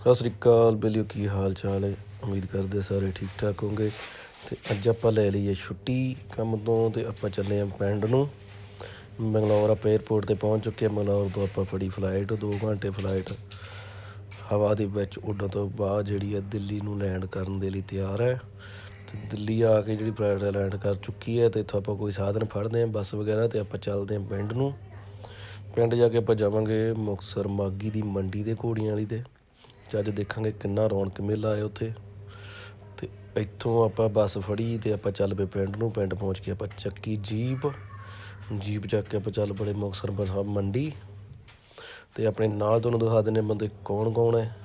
ਸਤਿ ਸ੍ਰੀ ਅਕਾਲ, ਬੇਲੀਓ ਕੀ ਹਾਲ ਚਾਲ ਹੈ? ਉਮੀਦ ਕਰਦੇ ਸਾਰੇ ਠੀਕ ਠਾਕ ਹੋਵੋਗੇ। ਤੇ ਅੱਜ ਆਪਾਂ ਲੈ ਲਈਏ ਛੁੱਟੀ ਕੰਮ ਤੋਂ ਤੇ ਆਪਾਂ ਚੱਲੇ ਆਂ ਪਿੰਡ ਨੂੰ। ਬੰਗਲੌਰ ਆਪਾਂ 에ਅਰਪੋਰਟ ਤੇ ਪਹੁੰਚ ਚੁੱਕੇ ਹਾਂ। ਬੰਗਲੌਰ ਤੋਂ ਆਪਾਂ ਫੜੀ ਫਲਾਈਟ 2 ਘੰਟੇ ਫਲਾਈਟ ਹਵਾ ਦੇ ਵਿੱਚ ਉੱਡਣ ਤੋਂ ਬਾਅਦ ਜਿਹੜੀ ਹੈ ਦਿੱਲੀ ਨੂੰ ਲੈਂਡ ਕਰਨ ਦੇ ਲਈ ਤਿਆਰ ਹੈ। ਤੇ ਦਿੱਲੀ ਆ ਕੇ ਜਿਹੜੀ ਫਲਾਈਟ ਲੈਂਡ ਕਰ ਚੁੱਕੀ ਹੈ ਤੇ ਇੱਥੋਂ ਆਪਾਂ ਕੋਈ ਸਾਧਨ ਫੜਦੇ ਹਾਂ, ਬੱਸ ਵਗੈਰਾ ਤੇ ਆਪਾਂ ਚੱਲਦੇ ਹਾਂ ਪਿੰਡ ਨੂੰ। ਪਿੰਡ ਜਾ ਕੇ ਆਪਾਂ ਜਾਵਾਂਗੇ ਮੁਕਤਸਰ ਮਾਗੀ ਦੀ ਮੰਡੀ ਦੇ ਘੋੜੀਆਂ ਵਾਲੀ 'ਤੇ। ਤੇ ਅੱਜ ਦੇਖਾਂਗੇ ਕਿੰਨਾ ਰੌਣਕ ਮੇਲਾ ਹੈ ਉੱਥੇ। ਤੇ ਇੱਥੋਂ ਆਪਾਂ ਬੱਸ ਫੜੀ ਤੇ ਆਪਾਂ ਚੱਲ ਪਏ ਪਿੰਡ ਨੂੰ, ਪਿੰਡ ਪਹੁੰਚ ਕੇ ਆਪਾਂ ਚੱਕੀ ਜੀਪ। ਜੀਪ ਚੱਕ ਕੇ ਆਪਾਂ ਚੱਲ ਬੜੇ ਮੁਕਤਸਰ ਸਾਹਿਬ ਮੰਡੀ। ਤੇ ਆਪਣੇ ਨਾਲ ਤੁਹਾਨੂੰ ਦਿਖਾ ਦਿੰਦੇ ਬੰਦੇ ਕੌਣ ਕੌਣ ਹੈ।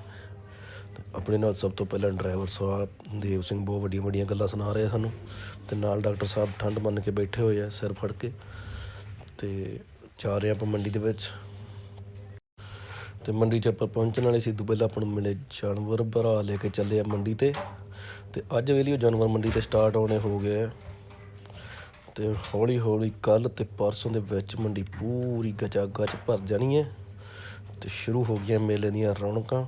ਆਪਣੇ ਨਾਲ ਸਭ ਤੋਂ ਪਹਿਲਾਂ ਡਰਾਈਵਰ ਸਾਹਿਬ ਦੇਵ ਸਿੰਘ ਬਹੁਤ ਵੱਡੀਆਂ ਵੱਡੀਆਂ ਗੱਲਾਂ ਸੁਣਾ ਰਹੇ ਸਾਨੂੰ। ਤੇ ਨਾਲ ਡਾਕਟਰ ਸਾਹਿਬ ਠੰਡ ਮੰਨ ਕੇ ਬੈਠੇ ਹੋਏ ਆ ਸਿਰ ਫੜ ਕੇ। ਤੇ ਜਾ ਰਹੇ ਆਪਾਂ ਮੰਡੀ ਦੇ ਵਿੱਚ। ਤੇ ਮੰਡੀ 'ਚ ਆਪਾਂ ਪਹੁੰਚਣ ਵਾਲੇ ਸੀ। ਤੋਂ ਪਹਿਲਾਂ ਆਪਾਂ ਨੂੰ ਮਿਲੇ ਜਾਨਵਰ ਭਰਾ ਲੈ ਕੇ ਚੱਲੇ ਆ ਮੰਡੀ ਤੇ। ਤੇ ਅੱਜ ਵੇਲੇ ਉਹ ਜਾਨਵਰ ਮੰਡੀ ਤੇ ਸਟਾਰਟ ਹੋਣੇ ਹੋ ਗਏ ਆ। ਤੇ ਹੌਲੀ ਹੌਲੀ ਕੱਲ ਤੇ ਪਰਸੋਂ ਦੇ ਵਿੱਚ ਮੰਡੀ ਪੂਰੀ ਗਚਾ ਗਚ ਭਰ ਜਾਣੀ ਹੈ। ਤੇ ਸ਼ੁਰੂ ਹੋ ਗਈਆਂ ਮੇਲੇ ਦੀਆਂ ਰੌਣਕਾਂ।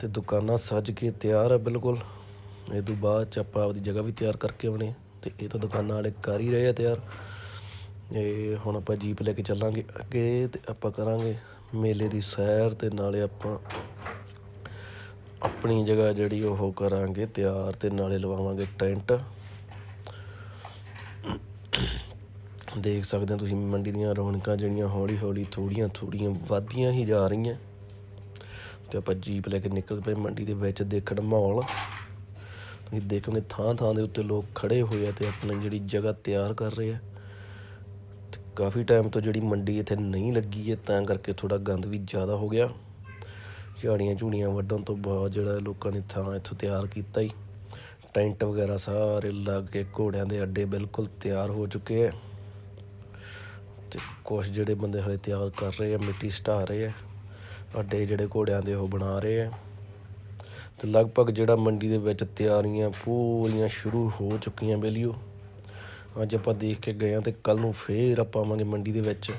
ਤੇ ਦੁਕਾਨਾਂ ਸੱਜ ਕੇ ਤਿਆਰ ਆ ਬਿਲਕੁਲ। ਇਹ ਤੋਂ ਬਾਅਦ ਚ ਆਪਾਂ ਆਪਦੀ ਜਗ੍ਹਾ ਵੀ ਤਿਆਰ ਕਰਕੇ ਆਉਣੇ। ਆ ਤੇ ਇਹ ਤਾਂ ਦੁਕਾਨਾਂ ਵਾਲੇ ਕਰ ਹੀ ਰਹੇ ਆ ਤਿਆਰ। ਇਹ ਹੁਣ ਆਪਾਂ ਜੀਪ ਲੈ ਕੇ ਚੱਲਾਂਗੇ ਅੱਗੇ ਤੇ ਆਪਾਂ ਕਰਾਂਗੇ ਮੇਲੇ ਦੀ ਸੈਰ ਤੇ ਨਾਲੇ ਆਪਾਂ ਆਪਣੀ ਜਗ੍ਹਾ ਜਿਹੜੀ ਉਹ ਕਰਾਂਗੇ ਤਿਆਰ ਤੇ ਨਾਲੇ ਲਵਾਵਾਂਗੇ ਟੈਂਟ। ਦੇਖ ਸਕਦੇ ਹੋ ਤੁਸੀਂ ਮੰਡੀ ਦੀਆਂ ਰੌਣਕਾਂ ਜਿਹੜੀਆਂ ਹੌਲੀ ਹੌਲੀ ਥੋੜੀਆਂ ਥੋੜੀਆਂ ਵੱਧਦੀਆਂ ਹੀ ਜਾ ਰਹੀਆਂ। ਤੇ ਆਪਾਂ ਜੀਪ ਲੈ ਕੇ ਨਿਕਲ ਪਏ ਮੰਡੀ ਦੇ ਵਿੱਚ ਦੇਖਣ ਮਾਹੌਲ। ਤੁਸੀਂ ਦੇਖੋਗੇ ਥਾਂ ਥਾਂ ਦੇ ਉੱਤੇ ਲੋਕ ਖੜੇ ਹੋਏ ਆ ਤੇ ਆਪਣੀ ਜਿਹੜੀ ਜਗ੍ਹਾ ਤਿਆਰ ਕਰ ਰਹੇ ਆ। ਕਾਫੀ ਟਾਈਮ ਤੋਂ ਜਿਹੜੀ ਮੰਡੀ ਇੱਥੇ ਨਹੀਂ ਲੱਗੀ ਹੈ, ਤਾਂ ਕਰਕੇ ਥੋੜਾ ਗੰਦ ਵੀ ਜ਼ਿਆਦਾ ਹੋ ਗਿਆ। ਝਾੜੀਆਂ ਝੂੜੀਆਂ ਵੱਢਣ ਤੋਂ ਬਾਅਦ ਜਿਹੜਾ ਲੋਕਾਂ ਨੇ ਥਾਂ ਇੱਥੋਂ ਤਿਆਰ ਕੀਤਾ ਹੀ। ਟੈਂਟ ਵਗੈਰਾ ਸਾਰੇ ਲੱਗ ਕੇ ਘੋੜਿਆਂ ਦੇ ਅੱਡੇ ਬਿਲਕੁਲ ਤਿਆਰ ਹੋ ਚੁੱਕੇ ਹੈ। ਤੇ ਕੁਝ ਜਿਹੜੇ ਬੰਦੇ ਹਲੇ ਤਿਆਰ ਕਰ ਰਹੇ ਆ ਮਿੱਟੀ ਸਟਾ ਰਹੇ ਆ ਅੱਡੇ ਜਿਹੜੇ ਘੋੜਿਆਂ ਦੇ ਉਹ ਬਣਾ ਰਹੇ ਆ ਤੇ ਲਗਭਗ ਜਿਹੜਾ ਮੰਡੀ ਦੇ ਵਿੱਚ ਤਿਆਰੀਆਂ ਪੂਰੀਆਂ ਸ਼ੁਰੂ ਹੋ ਚੁੱਕੀਆਂ ਬੇਲੀਓ। ਅੱਜ ਆਪਾਂ ਦੇਖ ਕੇ ਗਏ ਆ ਤੇ ਕੱਲ ਨੂੰ ਫੇਰ ਆਪਾਂ ਆਵਾਂਗੇ ਮੰਡੀ ਦੇ ਵਿੱਚ।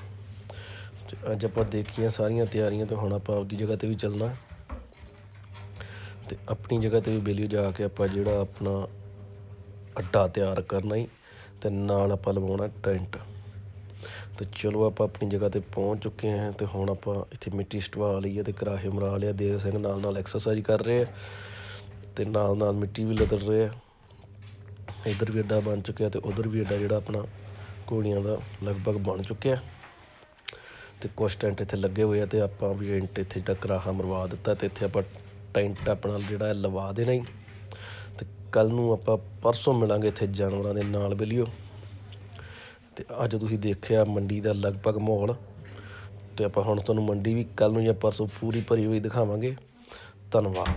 ਤੇ ਅੱਜ ਆਪਾਂ ਦੇਖੀਆਂ ਸਾਰੀਆਂ ਤਿਆਰੀਆਂ ਤੇ ਹੁਣ ਆਪਾਂ ਆਪਦੀ ਜਗ੍ਹਾ ਤੇ ਵੀ ਚੱਲਣਾ। ਤੇ ਆਪਣੀ ਜਗ੍ਹਾ ਤੇ ਵੀ ਬੇਲੀਓ ਜਾ ਕੇ ਆਪਾਂ ਜਿਹੜਾ ਆਪਣਾ ਅੱਡਾ ਤਿਆਰ ਕਰਨਾ ਹੀ ਤੇ ਨਾਲ ਆਪਾਂ ਲਵਾਉਣਾ ਟੈਂਟ। ਤੇ ਚਲੋ ਆਪਾਂ ਆਪਣੀ ਜਗ੍ਹਾ ਤੇ ਪਹੁੰਚ ਚੁੱਕੇ ਹਾਂ ਤੇ ਹੁਣ ਆਪਾਂ ਇੱਥੇ ਮਿੱਟੀ ਸਟਵਾ ਲਈ ਹੈ ਤੇ ਕਰਾਹੇ ਮਰਾ ਲਿਆ, ਦੇਵ ਸਿੰਘ ਨਾਲ ਨਾਲ ਐਕਸਰਸਾਈਜ਼ ਕਰ ਰਹੇ ਆ ਤੇ ਨਾਲ ਨਾਲ ਮਿੱਟੀ ਵੀ ਲਦਰ ਰਹੇ ਆ। ਇੱਧਰ ਵੀ ਅੱਡਾ ਬਣ ਚੁੱਕਿਆ ਤੇ ਉਧਰ ਵੀ ਅੱਡਾ ਜਿਹੜਾ ਆਪਣਾ ਘੋੜੀਆਂ ਦਾ ਲਗਭਗ ਬਣ ਚੁੱਕਿਆ। ਤੇ ਕੁਛ ਟੈਂਟ ਇੱਥੇ ਲੱਗੇ ਹੋਏ ਆ ਤੇ ਆਪਾਂ ਵੀ ਟੈਂਟ ਇੱਥੇ ਜਿਹੜਾ ਕਰਾਹਾ ਮਰਵਾ ਦਿੱਤਾ ਤੇ ਇੱਥੇ ਆਪਾਂ ਟੈਂਟ ਆਪਣਾ ਜਿਹੜਾ ਲਵਾ ਦੇਣਾ ਹੀ। ਤੇ ਕੱਲ ਨੂੰ ਆਪਾਂ ਪਰਸੋਂ ਮਿਲਾਂਗੇ ਇੱਥੇ ਜਾਨਵਰਾਂ ਦੇ ਨਾਲ ਬੇਲੀਓ। ਤੇ ਅੱਜ ਤੁਸੀਂ ਦੇਖਿਆ ਮੰਡੀ ਦਾ ਲਗਭਗ ਮਾਹੌਲ। ਤੇ ਆਪਾਂ ਹੁਣ ਤੁਹਾਨੂੰ ਮੰਡੀ ਵੀ ਕੱਲ ਨੂੰ ਜਾਂ ਪਰਸੋਂ ਪੂਰੀ ਭਰੀ ਹੋਈ ਦਿਖਾਵਾਂਗੇ। ਧੰਨਵਾਦ।